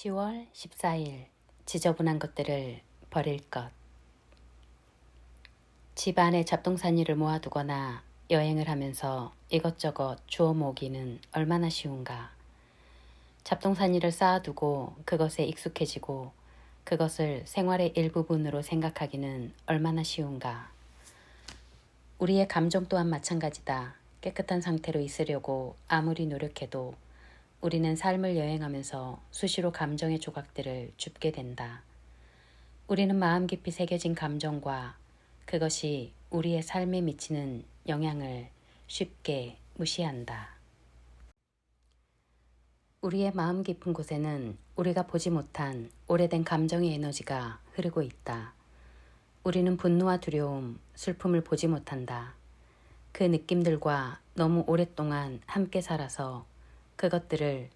10월 14일 지저분한 것들을 버릴 것 집안에 잡동사니를 모아두거나 여행을 하면서 이것저것 주워 모으기는 얼마나 쉬운가. 잡동사니를 쌓아두고 그것에 익숙해지고 그것을 생활의 일부분으로 생각하기는 얼마나 쉬운가. 우리의 감정 또한 마찬가지다. 깨끗한 상태로 있으려고 아무리 노력해도 우리는 삶을 여행하면서 수시로 감정의 조각들을 줍게 된다. 우리는 마음 깊이 새겨진 감정과 그것이 우리의 삶에 미치는 영향을 쉽게 무시한다. 우리의 마음 깊은 곳에는 우리가 보지 못한 오래된 감정의 에너지가 흐르고 있다. 우리는 분노와 두려움, 슬픔을 보지 못한다. 그 느낌들과 너무 오랫동안 함께 살아서 그것들을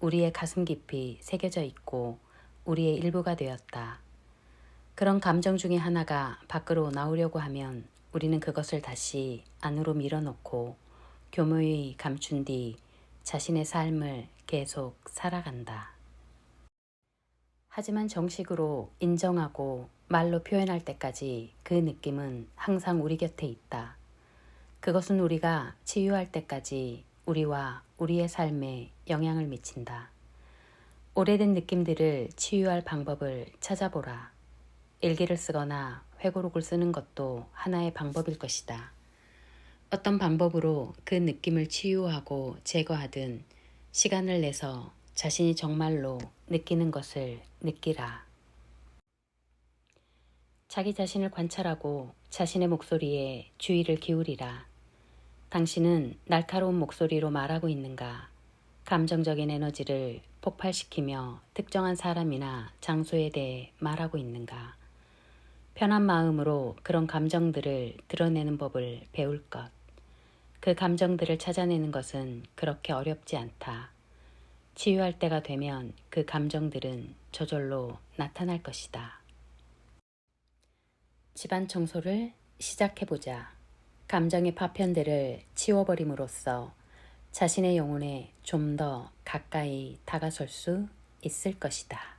우리의 가슴 깊이 새겨져 있고 우리의 일부가 되었다. 그런 감정 중에 하나가 밖으로 나오려고 하면 우리는 그것을 다시 안으로 밀어넣고 교묘히 감춘 뒤 자신의 삶을 계속 살아간다. 하지만 정식으로 인정하고 말로 표현할 때까지 그 느낌은 항상 우리 곁에 있다. 그것은 우리가 치유할 때까지 우리와 우리의 삶에 영향을 미친다. 오래된 느낌들을 치유할 방법을 찾아보라. 일기를 쓰거나 회고록을 쓰는 것도 하나의 방법일 것이다. 어떤 방법으로 그 느낌을 치유하고 제거하든 시간을 내서 자신이 정말로 느끼는 것을 느끼라. 자기 자신을 관찰하고 자신의 목소리에 주의를 기울이라. 당신은 날카로운 목소리로 말하고 있는가? 감정적인 에너지를 폭발시키며 특정한 사람이나 장소에 대해 말하고 있는가? 편한 마음으로 그런 감정들을 드러내는 법을 배울 것. 그 감정들을 찾아내는 것은 그렇게 어렵지 않다. 치유할 때가 되면 그 감정들은 저절로 나타날 것이다. 집안 청소를 시작해보자. 감정의 파편들을 치워버림으로써 자신의 영혼에 좀 더 가까이 다가설 수 있을 것이다.